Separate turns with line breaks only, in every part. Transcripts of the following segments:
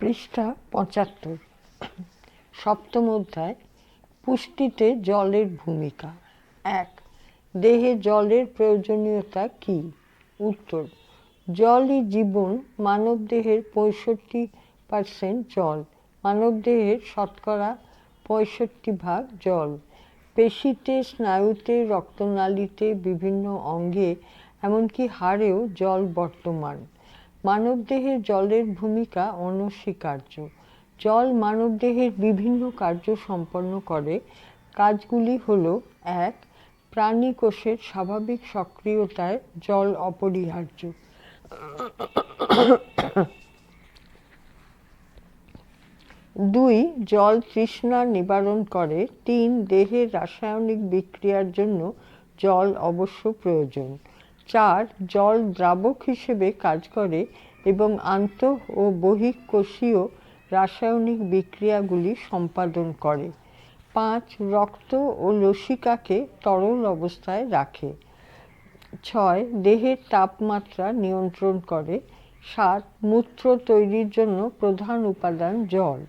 পৃষ্ঠা পঁচাত্তর। সপ্তম অধ্যায়, পুষ্টিতে জলের ভূমিকা। এক, দেহে জলের প্রয়োজনীয়তা কি? উত্তর, জলই জীবন, মানবদেহের পঁয়ষট্টি পার্সেন্ট জল। মানবদেহের শতকরা পঁয়ষট্টি ভাগ জল। পেশিতে, স্নায়ুতে, রক্তনালীতে বিভিন্ন অঙ্গে, এমনকি হাড়েও জল বর্তমান। মানবদেহে জলের ভূমিকা অনস্বীকার্য। জল মানবদেহের বিভিন্ন কার্য সম্পন্ন করে। কাজগুলি হল, এক প্রাণী কোষের স্বাভাবিক সক্রিয়তায় জল অপরিহার্য। দুই, জল তৃষ্ণা নিবারণ করে। তিন, দেহের রাসায়নিক বিক্রিয়ার জন্য জল অবশ্য প্রয়োজন। চার জল দ্রাবক হিসেবে কাজ করে এবং আন্ত ও বহিঃকোষীয় রাসায়নিক বিক্রিয়াগুলি সম্পাদন করে। পাঁচ, রক্ত ও লসিকাকে তরল অবস্থায় রাখে। ছয়, দেহের তাপমাত্রা নিয়ন্ত্রণ করে। সাত, মূত্র তৈরির জন্য প্রধান উপাদান জল।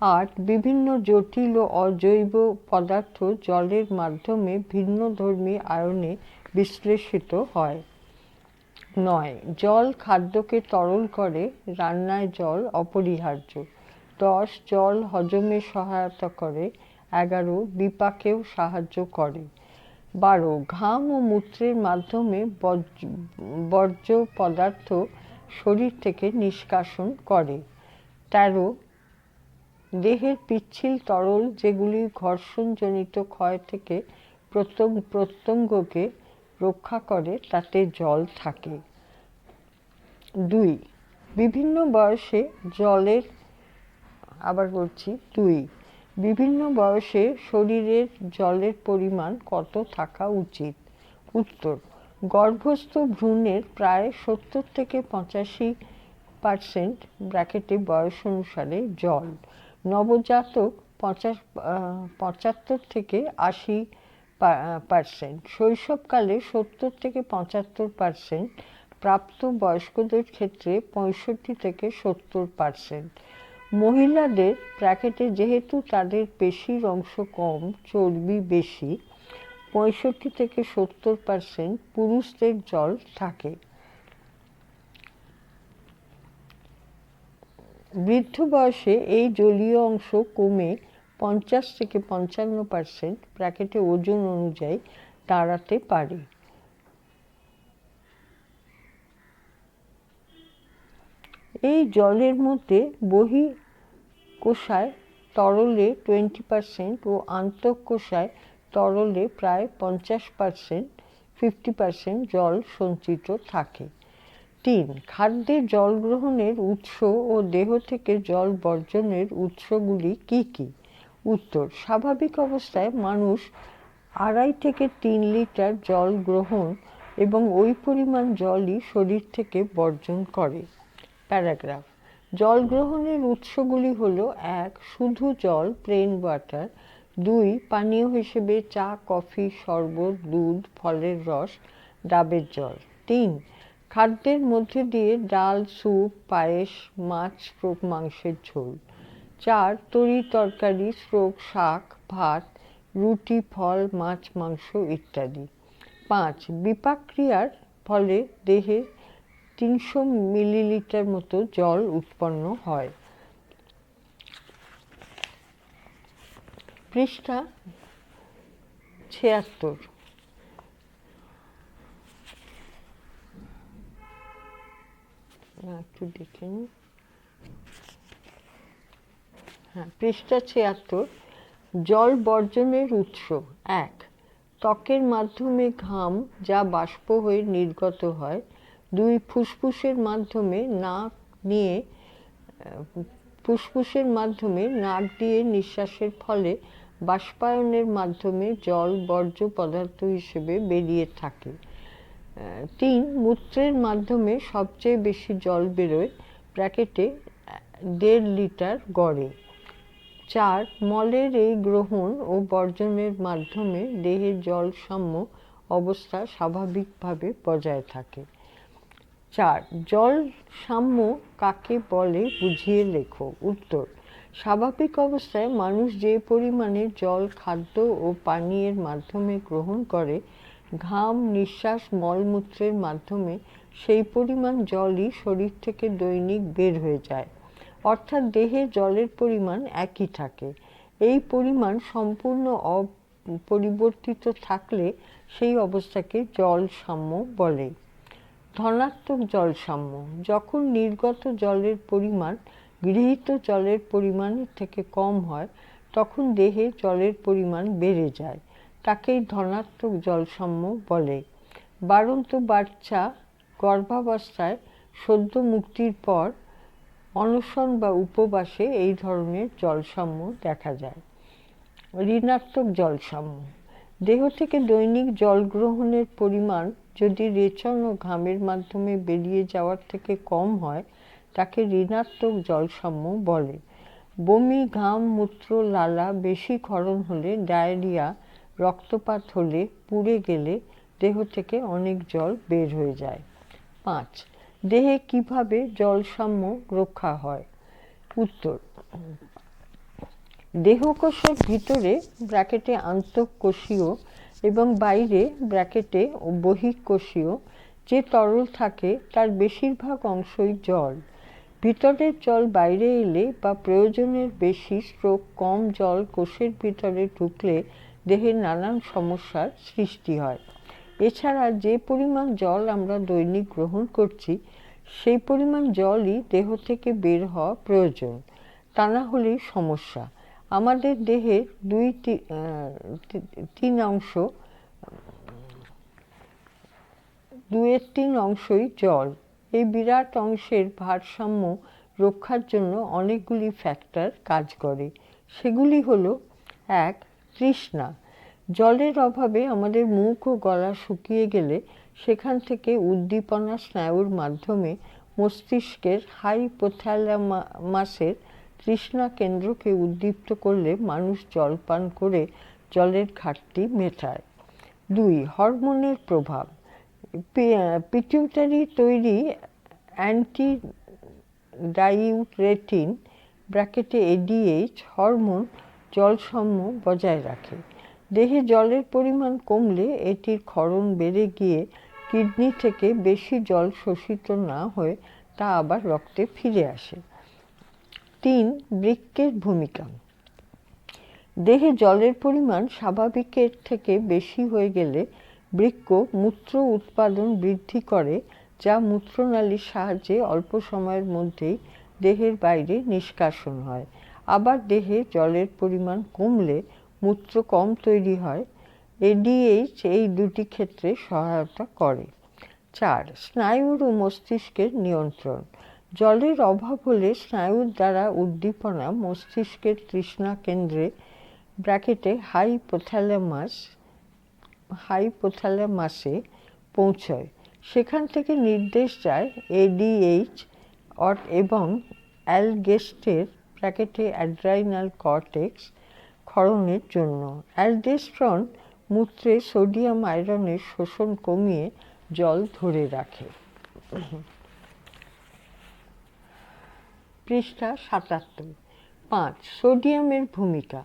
আট, বিভিন্ন জটিল ও অজৈব পদার্থ জলের মাধ্যমে ভিন্নধর্মী আয়নে বিশ্লেষিত হয়। নয়, জল খাদ্যকে তরল করে, রান্নায় জল অপরিহার্য। দশ, জল হজমে সহায়তা করে। এগারো, বিপাকেও সাহায্য করে। বারো, ঘাম ও মূত্রের মাধ্যমে বর্জ্য পদার্থ শরীর থেকে নিষ্কাশন করে। তেরো, দেহের পিচ্ছিল তরল যেগুলি ঘর্ষণজনিত ক্ষয় থেকে প্রত্যঙ্গকে রক্ষা করে, তাতে জল থাকে। দুই, বিভিন্ন বয়সে জলের, আবার বলছি দুই, বিভিন্ন বয়সে শরীরের জলের পরিমাণ কত থাকা উচিত? উত্তর, গর্ভস্থ ভ্রূণের প্রায় সত্তর থেকে পঁচাশি পার্সেন্ট ব্র্যাকেটে বয়স অনুসারে জল। নবজাতক পঁচাশ পঁচাত্তর থেকে আশি পার্সেন্ট শৈশবকালে সত্তর থেকে পঁচাত্তর পার্সেন্ট প্রাপ্ত বয়স্কদের ক্ষেত্রে পঁয়ষট্টি থেকে সত্তর পার্সেন্ট মহিলাদের প্র্যাকেটে যেহেতু তাদের পেশির অংশ কম, চর্বি বেশি, পঁয়ষট্টি থেকে সত্তর পার্সেন্ট পুরুষদের জল থাকে। বৃদ্ধ বয়সে এই জলীয় অংশ কমে পঞ্চাশ থেকে পঞ্চান্ন পার্সেন্ট প্র্যাকেটে ওজন অনুযায়ী দাঁড়াতে পারে। এই জলের মধ্যে বহি কোষায় তরলে টোয়েন্টি পার্সেন্ট ও আন্তঃকোষায় তরলে প্রায় পঞ্চাশ পার্সেন্ট ফিফটি পার্সেন্ট জল সঞ্চিত থাকে। তিন খাদ্যে জল গ্রহণের উৎস ও দেহ থেকে জল বর্জনের উৎসগুলি কি কি? উত্তর। স্বাভাবিক অবস্থায় মানুষ আড়াই থেকে তিন লিটার জল গ্রহণ এবং ওই পরিমাণ জলই শরীর থেকে বর্জন করে। প্যারাগ্রাফ। জল গ্রহণের উৎসগুলি হলো, এক, শুধু জল, প্লেন ওয়াটার, দুই, পানীয় হিসেবে চা, কফি, শরবত, দুধ, ফলের রস, ডাবের জল, তিন, খাদ্যের মধ্যে দিয়ে ডাল, স্যুপ, পায়েস, মাছ, মাংসের ঝোল। চার, তরি তরকারি স্ট্রোক শাক, ভাত, রুটি, ফল, মাছ, মাংস ইত্যাদি। পাঁচ, বিপাক্রিয়ার ফলে দেহে তিনশো মিলিলিটার মতো জল উৎপন্ন হয়। পৃষ্ঠা ছিয়াত্তর। একটু দেখে নিই। হ্যাঁ পৃষ্ঠা ছিয়াত্তর, জল বর্জনের উৎস, এক। ত্বকের মাধ্যমে ঘাম যা বাষ্প হয়ে নির্গত হয়, দুই, ফুসফুসের মাধ্যমে নাক নিয়ে ফুসফুসের মাধ্যমে নাক দিয়ে নিঃশ্বাসের ফলে বাষ্পায়নের মাধ্যমে জল বর্জ্য পদার্থ হিসেবে বেরিয়ে থাকে। তিন, মূত্রের মাধ্যমে সবচেয়ে বেশি জল বেরোয়, ব্র্যাকেটে দেড় লিটার গড়ে। চার, মলের এই গ্রহণ ও বর্জনের মাধ্যমে দেহের জল সাম্য অবস্থা স্বাভাবিকভাবে বজায় থাকে। চার জল সাম্য কাকে বলে বুঝিয়ে লেখো। উত্তর, স্বাভাবিক অবস্থায় মানুষ যে পরিমাণে জল, খাদ্য ও পানীয়ের মাধ্যমে গ্রহণ করে, ঘাম, নিঃশ্বাস, মলমূত্রের মাধ্যমে সেই পরিমাণ জলই শরীর থেকে দৈনিক বের হয়ে যায়। অর্থাৎ দেহে জলের পরিমাণ একই থাকে। এই পরিমাণ সম্পূর্ণ অপরিবর্তিত থাকলে সেই অবস্থাকে জল সাম্য বলে। ধনাত্মক জল সাম্য যখন নির্গত জলের পরিমাণ গৃহীত জলের পরিমাণের থেকে কম হয়, তখন দেহে জলের পরিমাণ বেড়ে যায় তাকেই ধনাত্মক জলসাম্য বলে। বাড়ন্ত বাচ্চা গর্ভাবস্থায় সদ্য মুক্তির পর অনশন বা উপবাসে এই ধরনের জলসাম্য দেখা যায়। ঋণাত্মক জলসাম্য। দেহ থেকে দৈনিক জল গ্রহণের পরিমাণ যদি রেচন ও ঘামের মাধ্যমে বেরিয়ে যাওয়ার থেকে কম হয়, তাকে ঋণাত্মক জলসাম্য বলে। বমি, ঘাম, মূত্র, লালা, বেশি ক্ষরণ হলে ডায়রিয়া, রক্তপাত হলে পুড়ে গেলে দেহ থেকে অনেক জল বের হয়ে যায়। পাঁচ দেহে কীভাবে জলসাম্য রক্ষা হয়? উত্তর, দেহকোষের ভিতরে ব্র্যাকেটে আন্তঃকোষীয় এবং বাইরে ব্র্যাকেটে ও বহিঃকোষীয় যে তরল থাকে তার বেশিরভাগ অংশই জল। ভিতরের জল বাইরে এলে বা প্রয়োজনের বেশি স্ট্রোক কম জল কোষের ভিতরে ঢুকলে দেহের নানান সমস্যার সৃষ্টি হয়। এছাড়া যে পরিমাণ জল আমরা দৈনিক গ্রহণ করছি সেই পরিমাণ জলই দেহ থেকে বের হওয়া প্রয়োজন। তা না হলেই সমস্যা। আমাদের দেহের দুই তিন অংশ, দুয়ের তিন অংশই জল। এই বিরাট অংশের ভারসাম্য রক্ষার জন্য অনেকগুলি ফ্যাক্টর কাজ করে। সেগুলি হলো, এক, তৃষ্ণা। জলের অভাবে আমাদের মুখ ও গলা শুকিয়ে গেলে সেখান থেকে উদ্দীপনা স্নায়ুর মাধ্যমে মস্তিষ্কের হাইপোথ্যালামাসের তৃষ্ণা কেন্দ্রকে উদ্দীপ্ত করলে মানুষ জল পান করে জলের ঘাটতি মেটায়। দুই, হরমোনের প্রভাব। পিটিউটারি তৈরি অ্যান্টি ডাইউরেটিন ব্র্যাকেটে এডিএইচ হরমোন জলসাম্য বজায় রাখে। দেহে জলের পরিমাণ কমলে এটির ক্ষরণ বেড়ে গিয়ে কিডনি থেকে বেশি জল শোষিত না হয়ে তা আবার রক্তে ফিরে আসে। তিন, বৃক্কের ভূমিকা। দেহে জলের পরিমাণ স্বাভাবিকের থেকে বেশি হয়ে গেলে বৃক্ক মূত্র উৎপাদন বৃদ্ধি করে, যা মূত্রনালীর সাহায্যে অল্প সময়ের মধ্যেই দেহের বাইরে নিষ্কাশন হয়। আবার দেহে জলের পরিমাণ কমলে মূত্র কম তৈরি হয় এডিএইচ এই দুটি ক্ষেত্রে সহায়তা করে। চার, স্নায়ুর ও মস্তিষ্কের নিয়ন্ত্রণ। জলের অভাব হলে স্নায়ুর দ্বারা উদ্দীপনা মস্তিষ্কের তৃষ্ণা কেন্দ্রে, ব্র্যাকেটে হাইপোথ্যালামাস, হাইপোথ্যালামাসে পৌঁছয়। সেখান থেকে নির্দেশ যায় এডিএইচ এবং অ্যালগেস্টের ব্র্যাকেটে অ্যাড্রাইনাল কর্টেক্স ক্ষরণের জন্য। অ্যালডেস্ট্রন মূত্রে সোডিয়াম আয়রনের শোষণ কমিয়ে জল ধরে রাখে। পৃষ্ঠা সাতাত্তর। পাঁচ, সোডিয়ামের ভূমিকা।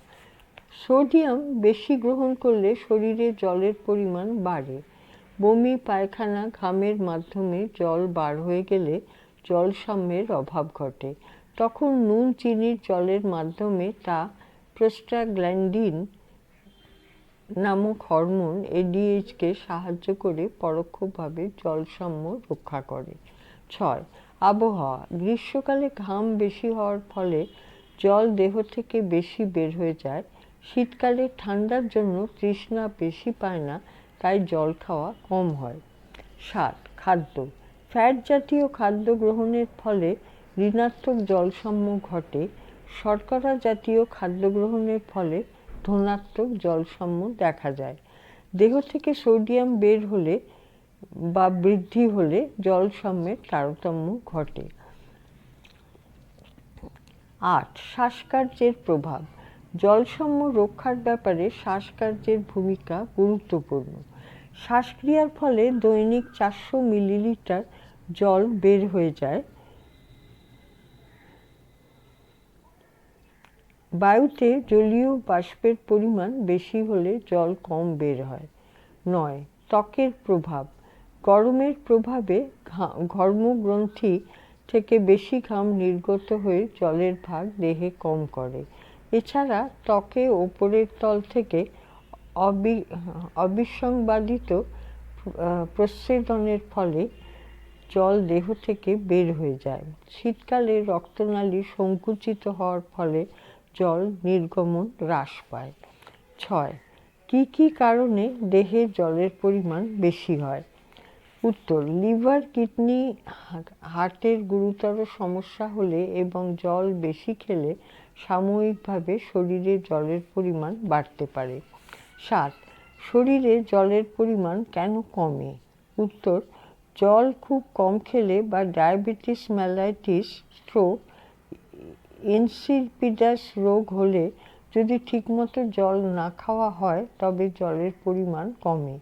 সোডিয়াম বেশি গ্রহণ করলে শরীরে জলের পরিমাণ বাড়ে। বমি, পায়খানা, ঘামের মাধ্যমে জল বার হয়ে গেলে জল সাম্যের অভাব ঘটে। তখন নুন, চিনির জলের মাধ্যমে তা প্রোস্টাগ্ল্যান্ডিন নামক হরমোন এডিএইচকে সাহায্য করে পরোক্ষভাবে জলসাম্য রক্ষা করে। ছয়, আবহাওয়া। গ্রীষ্মকালে ঘাম বেশি হওয়ার ফলে জল দেহ থেকে বেশি বের হয়ে যায়। শীতকালে ঠান্ডার জন্য তৃষ্ণা বেশি পায় না, তাই জল খাওয়া কম হয়। সাত, খাদ্য। ফ্যাট জাতীয় খাদ্য গ্রহণের ফলে ঋণাত্মক জলসাম্য ঘটে। শর্করা জাতীয় খাদ্য গ্রহণের ফলে ধনাত্মক জলসাম্য দেখা যায়। দেহ থেকে সোডিয়াম বের হলে বা বৃদ্ধি হলে জলসাম্যের তারতম্য ঘটে। আট, শ্বাসকার্যের প্রভাব। জলসাম্য রক্ষার ব্যাপারে শ্বাসকার্যের ভূমিকা গুরুত্বপূর্ণ। শ্বাসক্রিয়ার ফলে দৈনিক চারশো মিলিলিটার জল বের হয়ে যায়। বায়ুতে জলীয় বাষ্পের পরিমাণ বেশি হলে জল কম বের হয়। নয়, ত্বকের প্রভাব। গরমের প্রভাবে ঘর্মগ্রন্থি থেকে বেশি ঘাম নির্গত হয়ে জলের ভাগ দেহে কম করে। এছাড়া ত্বকে ওপরের তল থেকে অবি, অবিসংবাদিত প্রচ্ছেদনের ফলে জল দেহ থেকে বের হয়ে যায়। শীতকালে রক্তনালী সংকুচিত হওয়ার ফলে জল নির্গমন হ্রাস পায়। ছয়, কি কি কারণে দেহে জলের পরিমাণ বেশি হয়? উত্তর, লিভার, কিডনি হার্টের গুরুতর সমস্যা হলে এবং জল বেশি খেলে সাময়িকভাবে শরীরে জলের পরিমাণ বাড়তে পারে। সাত, শরীরে জলের পরিমাণ কেন কমে? উত্তর, জল খুব কম খেলে বা ডায়াবেটিস ম্যালাইটিস স্ট্রোক ইনসিপিডাস রোগ হলে যদি ঠিকমতো জল না খাওয়া হয়, তবে জলের পরিমাণ কমে।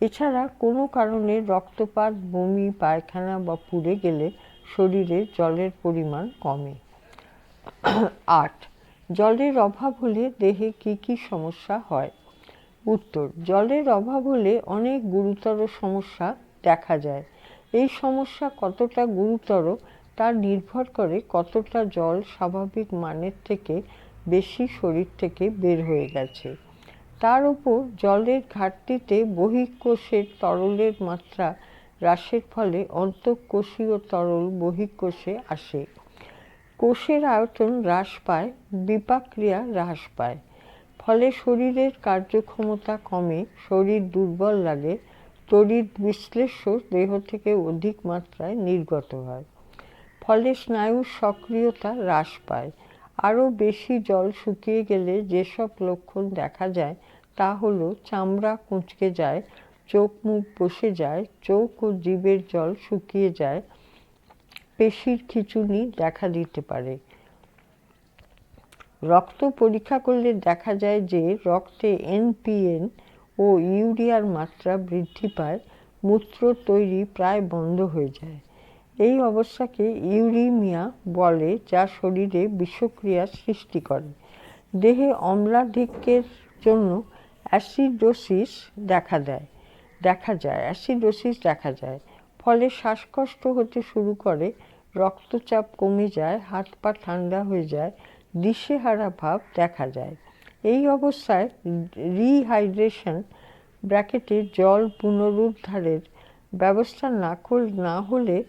এছাড়া কোনো কারণে রক্তপাত, বমি, পায়খানা বা পুড়ে গেলে শরীরে জলের পরিমাণ কমে। আট, জলের অভাব হলে দেহে কি কি সমস্যা হয়? উত্তর, জলের অভাব হলে অনেক গুরুতর সমস্যা দেখা যায়। এই সমস্যা কতটা গুরুতর তা নির্ভর করে কতটা জল স্বাভাবিক মানের থেকে বেশি শরীর থেকে বের হয়ে গেছে। তার উপর জলের ঘাটতিতে বহিঃকোষের তরলের মাত্রা হ্রাসের ফলে অন্তঃকোষীয় তরল বহিঃকোষে আসে। কোষের আয়তন হ্রাস পায়, বিপাক্রিয়া হ্রাস পায়। ফলে শরীরের কার্যক্ষমতা কমে, শরীর দুর্বল লাগে, তড়িৎ বিশ্লেষ্য দেহ থেকে অধিক মাত্রায় নির্গত হয়। ফলে স্নায়ুর সক্রিয়তা হ্রাস পায়। আরও বেশি জল শুকিয়ে গেলে যেসব লক্ষণ দেখা যায় তা হলো চামড়া কুঁচকে যায়, চোখ মুখ বসে যায়, চোখ ও জীবের জল শুকিয়ে যায়, পেশির খিচুনি দেখা দিতে পারে। রক্ত পরীক্ষা করলে দেখা যায় যে রক্তে এনপিএন ও ইউরিয়ার মাত্রা বৃদ্ধি পায়, মূত্র তৈরি প্রায় বন্ধ হয়ে যায়। এই অবস্থাকে ইউরিমিয়া বলে, যা শরীরে বিষক্রিয়া সৃষ্টি করে। দেহে অম্লাধিক্যের জন্য অ্যাসিডোসিস দেখা দেয়। দেখা যায়, অ্যাসিডোসিস দেখা যায়। ফলে শ্বাসকষ্ট হতে শুরু করে, রক্তচাপ কমে যায়, হাত পা ঠান্ডা হয়ে যায়, দিশেহারা ভাব দেখা যায়। এই অবস্থায় রিহাইড্রেশন ব্র্যাকেটে জল পুনরুদ্ধারের ব্যবস্থা না না হলে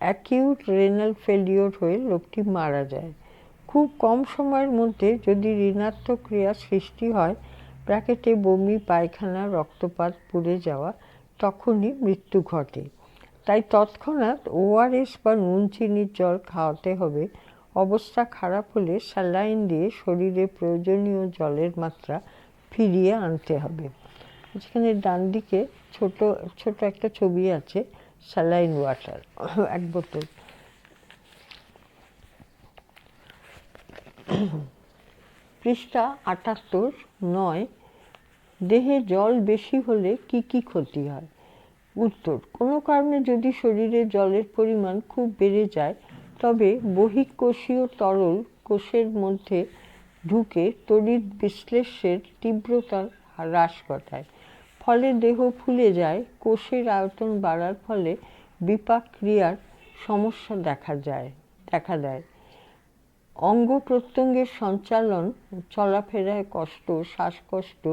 অ্যাকিউট রেনাল ফেলিওর হয়ে লোকটি মারা যায়। খুব কম সময়ের মধ্যে যদি ঋণাত্মক ক্রিয়া সৃষ্টি হয় ব্র্যাকেটে বমি, পায়খানা, রক্তপাত, পুড়ে যাওয়া, তখনই মৃত্যু ঘটে। তাই তৎক্ষণাৎ ওআরএস বা নুন, চিনির জল খাওয়াতে হবে। অবস্থা খারাপ হলে স্যালাইন দিয়ে শরীরে প্রয়োজনীয় জলের মাত্রা ফিরিয়ে আনতে হবে। যেখানে ডান দিকে ছোট ছোট একটা ছবি আছে। স্যালাইন ওয়াটার, এক বোতল। পৃষ্ঠা আটাত্তর, নয়, দেহে জল বেশি হলে কি কি ক্ষতি হয়? উত্তর, কোনো কারণে যদি শরীরে জলের পরিমাণ খুব বেড়ে যায়, তবে বহিঃকোষীয় তরল কোষের মধ্যে ঢুকে তড়িৎ বিশ্লেষের তীব্রতার হ্রাস ঘটায়। ফলে দেহ ফুলে যায়, কোষের আয়তন বাড়ার ফলে বিপাক ক্রিয়ার সমস্যা দেখা যায়, দেখা দেয়। অঙ্গ প্রত্যঙ্গের সঞ্চালন, চলাফেরায় কষ্ট, শ্বাসকষ্ট,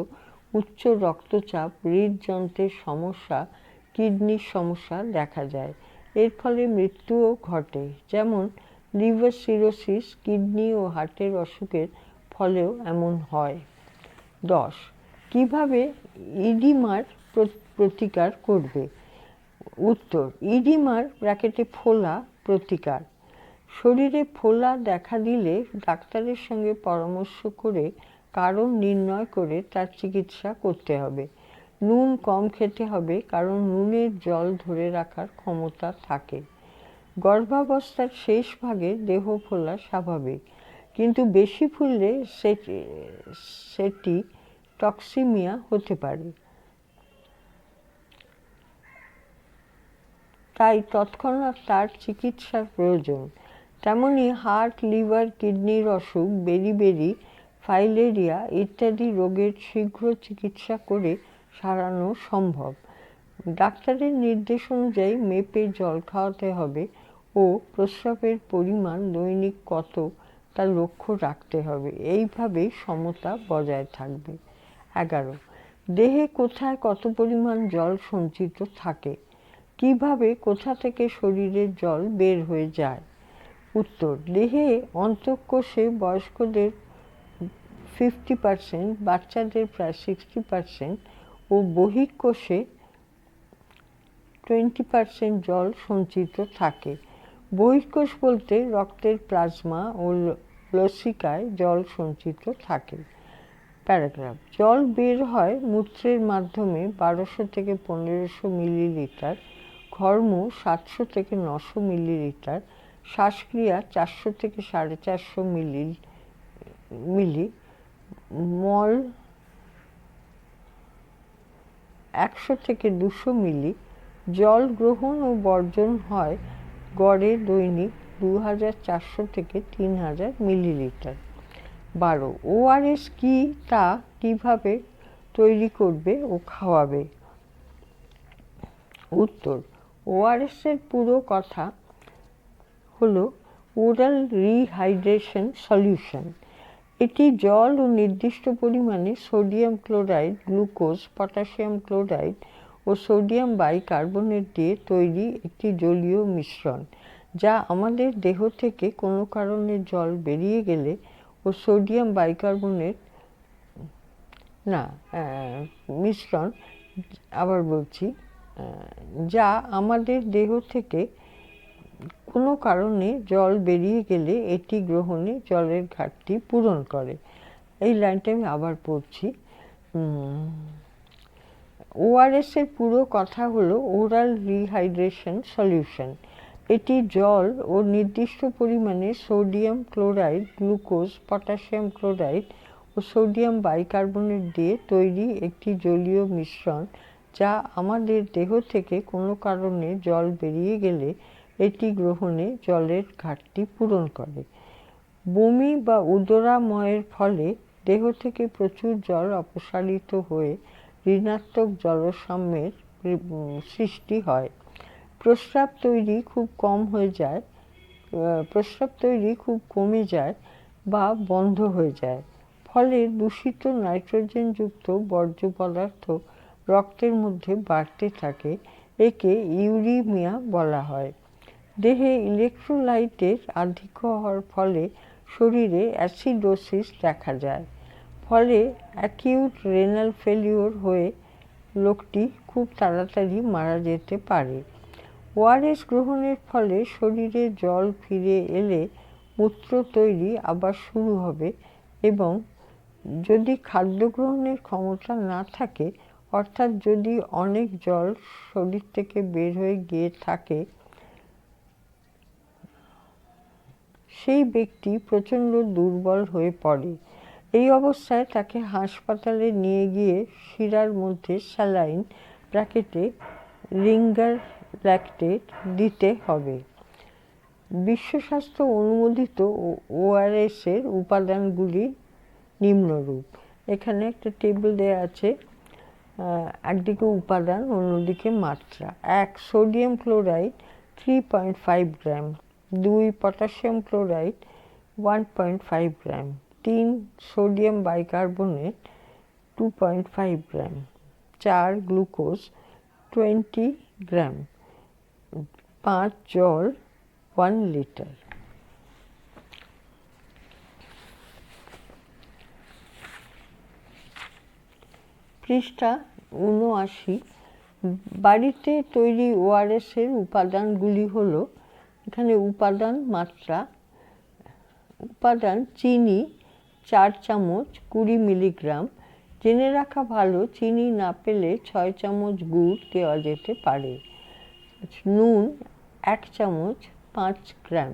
উচ্চ রক্তচাপ, হৃদযন্ত্রের সমস্যা, কিডনির সমস্যা দেখা যায়। এর ফলে মৃত্যুও ঘটে, যেমন লিভার সিরোসিস কিডনি ও হার্টের অসুখের ফলেও এমন হয়। দশ কীভাবে ইডিমার প্রতিকার করবে? উত্তর, ইডিমার ব্র্যাকেটে ফোলা প্রতিকার। শরীরে ফোলা দেখা দিলে ডাক্তারের সঙ্গে পরামর্শ করে কারণ নির্ণয় করে তার চিকিৎসা করতে হবে। নুন কম খেতে হবে কারণ নুনের জল ধরে রাখার ক্ষমতা থাকে। গর্ভাবস্থার শেষ ভাগে দেহ ফোলা স্বাভাবিক, কিন্তু বেশি ফুললে সেটি সেটি টক্সিমিয়া হতে পারে। তাই তৎক্ষণাৎ তার চিকিৎসার প্রয়োজন। তেমনি হার্ট, লিভার, কিডনির অসুখ, বেরি ফাইলেরিয়া ইত্যাদি রোগের শীঘ্র চিকিৎসা করে সারানো সম্ভব। ডাক্তারের নির্দেশ অনুযায়ী মেপে জল খাওয়াতে হবে ও প্রস্রাবের পরিমাণ দৈনিক কত তা লক্ষ্য রাখতে হবে। এইভাবেই সমতা বজায় থাকবে। এগারো। দেহে কোথায় কত পরিমাণ জল সঞ্চিত থাকে? কীভাবে কোথা থেকে শরীরের জল বের হয়ে যায়? উত্তর, দেহে অন্তঃকোষে বয়স্কদের ফিফটি পার্সেন্ট বাচ্চাদের প্রায় সিক্সটি পার্সেন্ট ও বহিঃকোষে টোয়েন্টি পার্সেন্ট জল সঞ্চিত থাকে। বহিঃকোষ বলতে রক্তের প্লাজমা ও লসিকায় জল সঞ্চিত থাকে। প্যারাগ্রাফ। জল বের হয় মূত্রের মাধ্যমে বারোশো থেকে পনেরোশো মিলিলিটার, ঘর্ম সাতশো থেকে নশো মিলিলিটার, শ্বাসক্রিয়া চারশো থেকে সাড়ে চারশো মিলি মিলি, মল একশো থেকে দুশো মিলি। জল গ্রহণ ও বর্জন হয় গড়ে দৈনিক দু হাজার চারশো থেকে তিন হাজার মিলিলিটার। বারো। ওআরএস কি তা কীভাবে তৈরি করবে ও খাওয়াবে? উত্তর ওআরএস এর পুরো কথা হলো ওরাল রিহাইড্রেশন সলিউশন। এটি জল ও নির্দিষ্ট পরিমাণে sodium chloride, glucose, potassium chloride ও সোডিয়াম বাইকার্বনেট দিয়ে তৈরি একটি জলীয় মিশ্রণ, যা আমাদের দেহ থেকে কোনো কারণে জল বেরিয়ে গেলে ও সোডিয়াম বাইকার্বনেট, না মিশ্রণ, আবার বলছি যা আমাদের দেহ থেকে কোনো কারণে জল বেরিয়ে গেলে এটি গ্রহণে জলের ঘাটতি পূরণ করে। এই লাইনটা আমি আবার পড়ছি। ওআরএস এর পুরো কথা হলো ওরাল রিহাইড্রেশন সলিউশন। এটি জল ও নির্দিষ্ট পরিমাণে sodium chloride, glucose, potassium chloride ও সোডিয়াম বাইকার্বনেট দিয়ে তৈরি একটি জলীয় মিশ্রণ, যা আমাদের দেহ থেকে কোনো কারণে জল বেরিয়ে গেলে এটি গ্রহণে জলের ঘাটতি পূরণ করে। বমি বা উদরাময়ের ফলে দেহ থেকে প্রচুর জল অপসারিত হয়ে ঋণাত্মক জলসাম্যের সৃষ্টি হয়। প্রস্রাব তৈরি খুব কম হয়ে যায় প্রস্রাব তৈরি খুব কমে যায় বা বন্ধ হয়ে যায়। ফলে দূষিত নাইট্রোজেনযুক্ত বর্জ্য পদার্থ রক্তের মধ্যে বাড়তে থাকে, একে ইউরিমিয়া বলা হয়। দেহে ইলেকট্রোলাইটের আধিক্য হওয়ার ফলে শরীরে অ্যাসিডোসিস দেখা যায়। ফলে অ্যাকিউট রেনাল ফেলিওর হয়ে লোকটি খুব তাড়াতাড়ি মারা যেতে পারে। ওআরএস গ্রহণের ফলে শরীরে জল ফিরে এলে মূত্র তৈরি আবার শুরু হবে এবং যদি খাদ্য গ্রহণের ক্ষমতা না থাকে, অর্থাৎ যদি অনেক জল শরীর থেকে বের হয়ে গিয়ে থাকে, সেই ব্যক্তি প্রচণ্ড দুর্বল হয়ে পড়ে। এই অবস্থায় তাকে হাসপাতালে নিয়ে গিয়ে শিরার মধ্যে স্যালাইন ব্র্যাকেটে রিঙ্গার ল্যাকটেট দিতে হবে। বিশ্ব স্বাস্থ্য অনুমোদিত ওআরএস এর উপাদানগুলি নিম্নরূপ। এখানে একটা টেবিল দেওয়া আছে একদিকে উপাদান, অন্যদিকে মাত্রা। এক sodium chloride three point five gram দুই potassium chloride one point five gram তিন sodium bicarbonate two point five gram চার গ্লুকোজ টোয়েন্টি গ্রাম পাঁচ জল ওয়ান লিটার পৃষ্ঠা উনআশি। বাড়িতে তৈরি ওআরএসের উপাদানগুলি হল, এখানে উপাদান মাত্রা, উপাদান চিনি চার চামচ, কুড়ি মিলিগ্রাম। জেনে রাখা ভালো, চিনি না পেলে ছয় চামচ গুড় দেওয়া যেতে পারে। নুন এক চামচ পাঁচ গ্রাম।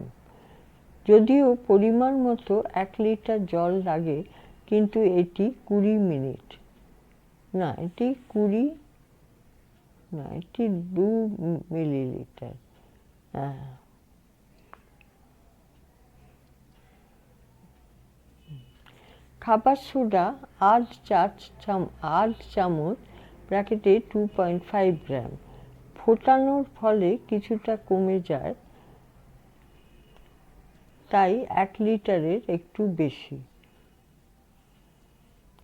যদিও পরিমাণ মতো এক লিটার জল লাগে, কিন্তু এটি কুড়ি মিনিট। না, এটি কুড়ি, না, এটি দু মিলিলিটার। হ্যাঁ। খাবার সোডা আধ চাম আধ চামচ ব্র্যাকেটে টু পয়েন্ট ফাইভ গ্রাম। ফোটানোর ফলে কিছুটা কমে যায়, তাই এক লিটারের একটু বেশি।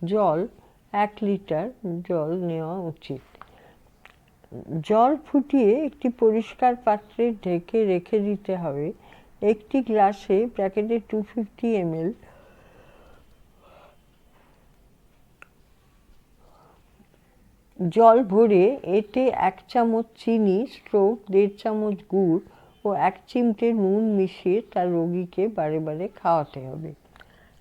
জল, এক লিটার জল নেওয়া উচিত। জল ফুটিয়ে একটি পরিষ্কার পাত্রে ঢেকে রেখে দিতে হবে। একটি গ্লাসে প্যাকেটে টু ফিফটি এমএল জল ভরে এতে এক চামচ চিনি স্ট্রোক দেড় চামচ গুড় ও এক চিমটে নুন মিশিয়ে তার রোগীকে বারে বারে খাওয়াতে হবে।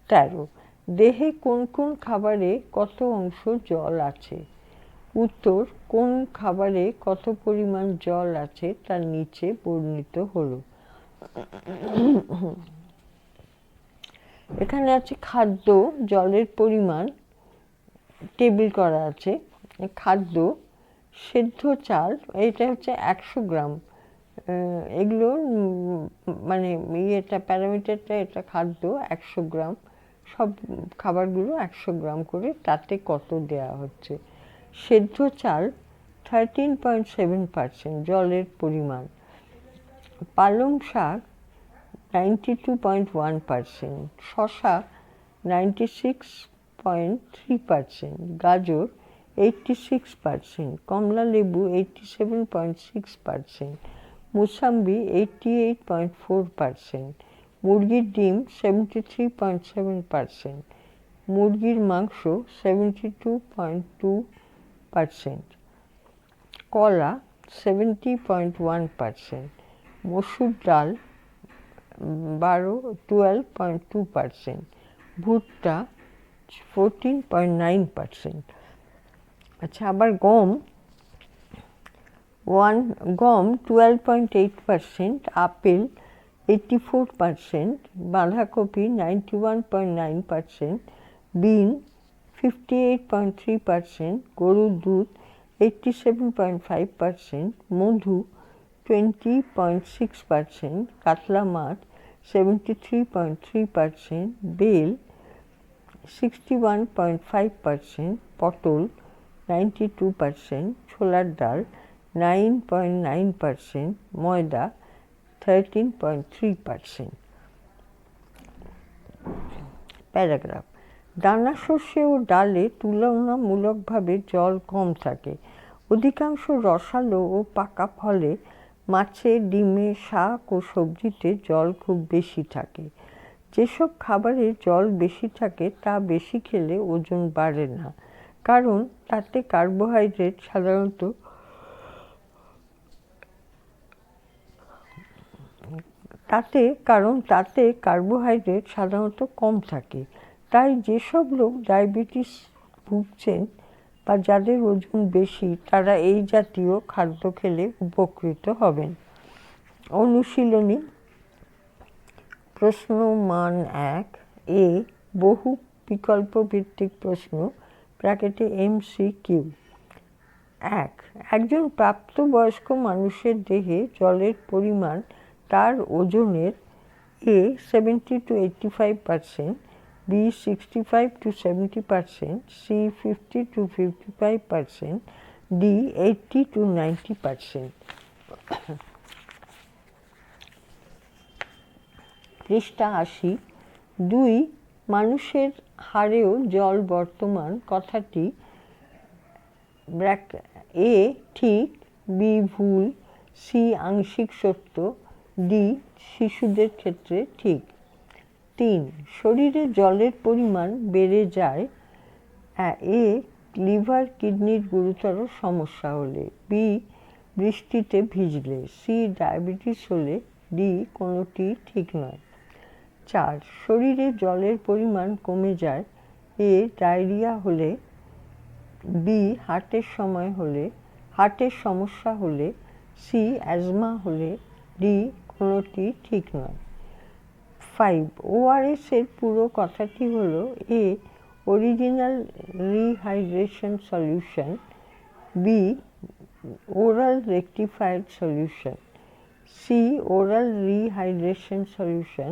তেরো, দেহে কোন কোন খাবারে কত অংশ জল আছে? উত্তর, কোন খাবারে কত পরিমাণ জল আছে তার নিচে বর্ণিত হলো। এখানে আছে খাদ্য, জলের পরিমাণ, টেবিল করা আছে। খাদ্য সেদ্ধ চাল এটা হচ্ছে একশো গ্রাম। এগুলো মানে ইয়েটা, প্যারামিটারটা, এটা খাদ্য একশো গ্রাম। সব খাবারগুলো একশো গ্রাম করে তাতে কত দেওয়া হচ্ছে? সেদ্ধ চাল থার্টিন পয়েন্ট সেভেন পার্সেন্ট জলের পরিমাণ। পালং শাক ninety two point one percent শশা ninety six point three percent গাজর এইটটি সিক্স পার্সেন্ট কমলা লেবু eighty seven point six percent mosambi eighty eight point four percent মুরগির ডিম seventy three point seven percent মুরগির মাংস seventy two point two percent কলা seventy point one percent মসুর ডাল বারো টুয়েলভ পয়েন্ট টু পার্সেন্ট ভুট্টা ফোরটিন পয়েন্ট নাইন পার্সেন্ট আচ্ছা আবার গম। ওয়ান, গম twelve point eight percent apple eighty four percent বাঁধাকপি ninety one point nine percent bean fifty eight point three percent গরুর দুধ eighty seven point five percent মধু twenty point six percent কাতলা মাছ seventy three point three percent bell sixty one point five percent পটল ninety two percent, ছোলার ডাল nine point nine percent, ময়দা thirteen point three percent. Paragraph, দানা শস্যে ও ডালে তুলনামূলকভাবে জল কম থাকে। অধিকাংশ রসালো ও পাকা ফলে মাছে, ডিমে, শাক ও সবজিতে জল খুব বেশি থাকে। যেসব খাবারে জল বেশি থাকে, তা বেশি খেলে ওজন বাড়ে না। কারণ তাতে কার্বোহাইড্রেট সাধারণত তাতে, কারণ তাতে কার্বোহাইড্রেট সাধারণত কম থাকে। তাই যেসব লোক ডায়াবেটিস ভুগছেন বা যাদের ওজন বেশি, তারা এই জাতীয় খাদ্য খেলে উপকৃত হবেন। অনুশীলনী প্রশ্ন মান এক এ বহু বিকল্প ভিত্তিক প্রশ্ন ব্র্যাকেটে এমসি কিউ এক, একজন প্রাপ্তবয়স্ক মানুষের দেহে জলের পরিমাণ তার ওজনের A seventy two eighty five percent, B sixty five two seventy percent, C fifty two fifty five percent, D eighty two ninety percent. পৃষ্ঠা আশি, দুই, মানুষের হারেও জল বর্তমান কথাটি ব্র্যাক এ ঠিক বি ভুল, সি আংশিক সত্য, ডি শিশুদের ক্ষেত্রে ঠিক। তিন, শরীরে জলের পরিমাণ বেড়ে যায় এ লিভার কিডনির গুরুতর সমস্যা হলে, বি বৃষ্টিতে ভিজলে, সি ডায়াবেটিস হলে, ডি কোনোটি ঠিক নয়। চার, শরীরে জলের পরিমাণ কমে যায়, এ ডায়রিয়া হলে, বি হার্টের সময় হলে, হার্টের সমস্যা হলে, সি অ্যাজমা হলে, ডি কোনোটি ঠিক নয়। ফাইভ ওআরএস এর পুরো কথাটি হলো A original rehydration solution, B oral rectified solution, C oral rehydration solution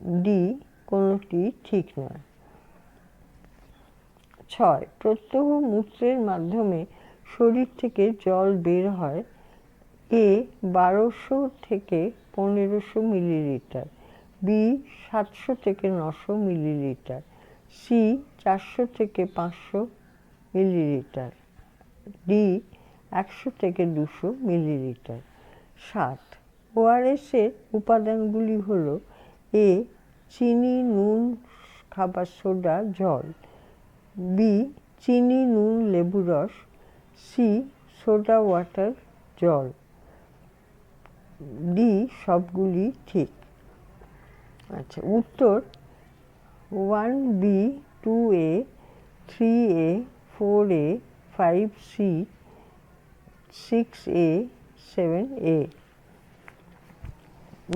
D কোনোটি ঠিক নয়। ছয়, প্রত্যহ মূত্রের মাধ্যমে শরীর থেকে জল বের হয় এ বারোশো থেকে পনেরোশো মিলিলিটার বি সাতশো থেকে নশো মিলিলিটার সি চারশো থেকে পাঁচশো মিলিলিটার ডি একশো থেকে দুশো মিলিলিটার। সাত ওআরএসের উপাদানগুলি হল এ, চিনি, নুন, খাবার সোডা, জল। বি, চিনি, নুন, লেবু রস। সি, সোডা, ওয়াটার, জল। ডি, সবগুলি ঠিক। আচ্ছা উত্তর। One B, two A, three A, four A, five C, six A, seven A.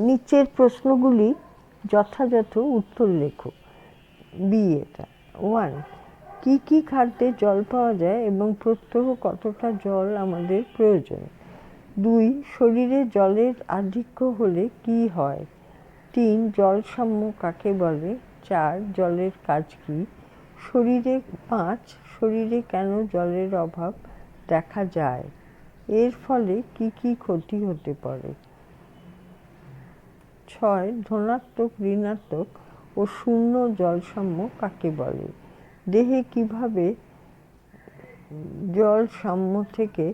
নিচের প্রশ্নগুলি যথাযথ উত্তর লেখো। বি এটা। ওয়ান, কি কি খাদ্যে জল পাওয়া যায় এবং প্রত্যহ কতটা জল আমাদের প্রয়োজন? দুই, শরীরে জলের আধিক্য হলে কি হয়? তিন জলসাম্য কাকে বলে? চার, জলের কাজ কি? শরীরে, পাঁচ, শরীরে কেন জলের অভাব দেখা যায়? এর ফলে কি কি ক্ষতি হতে পারে? ছয় ধনাত্মক, ঋণাত্মক ও শূন্য জলসাম্য কাকে বলে? দেহে কীভাবে জল সাম্য থেকে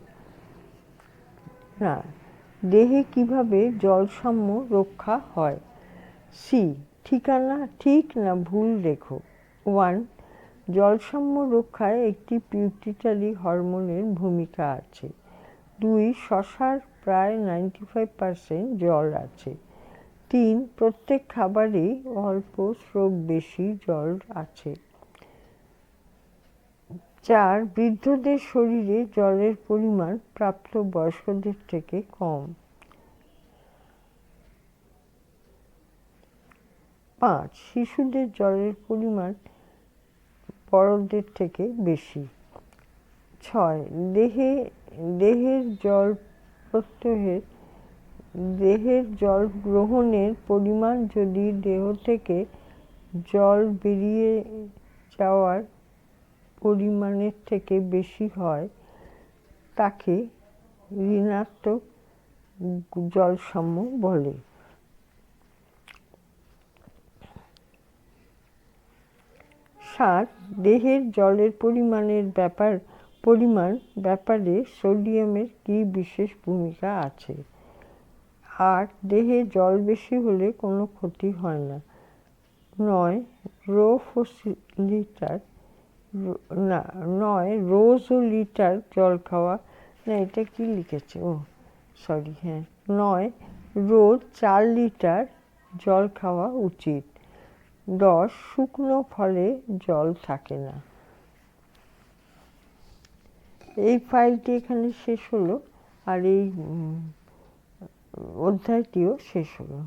না, দেহে কীভাবে জলসাম্য রক্ষা হয়? সি ঠিকানা ঠিক না ভুল রেখো। ওয়ান, জলসাম্য রক্ষায় একটি পিউটিটারি হরমোনের ভূমিকা আছে। দুই, শশার প্রায় নাইনটি ফাইভ পার্সেন্ট জল আছে। তিন, প্রত্যেক খাবারেই অল্প স্রোত বেশি জল আছে। চার, বৃদ্ধদের শরীরে জলের পরিমাণ প্রাপ্ত বয়স্কদের থেকে কম। পাঁচ, শিশুদের জলের পরিমাণ বড়দের থেকে বেশি। ছয়, দেহে, দেহের জল প্রত্যহের দেহের জল গ্রহণের পরিমাণ যদি দেহ থেকে জল বেরিয়ে যাওয়ার পরিমাণের থেকে বেশি হয়, তাকে ঋণাত্মক জলসাম্য বলে। সাত দেহের জলের পরিমাণের ব্যাপার, পরিমাণ ব্যাপারে সোডিয়ামের কি বিশেষ ভূমিকা আছে? আট দেহে জল বেশি হলে কোনো ক্ষতি হয় না। নয় লিটার না, নয় রোজ ও লিটার জল খাওয়া, না, এটা কি লিখেছে? ও সরি হ্যাঁ। নয়, রোজ চার লিটার জল খাওয়া উচিত। দশ, শুকনো ফলে জল থাকে না। এই ফাইলটি এখানে শেষ হলো। আর এই অধ্যায়টিও শেষ হলো।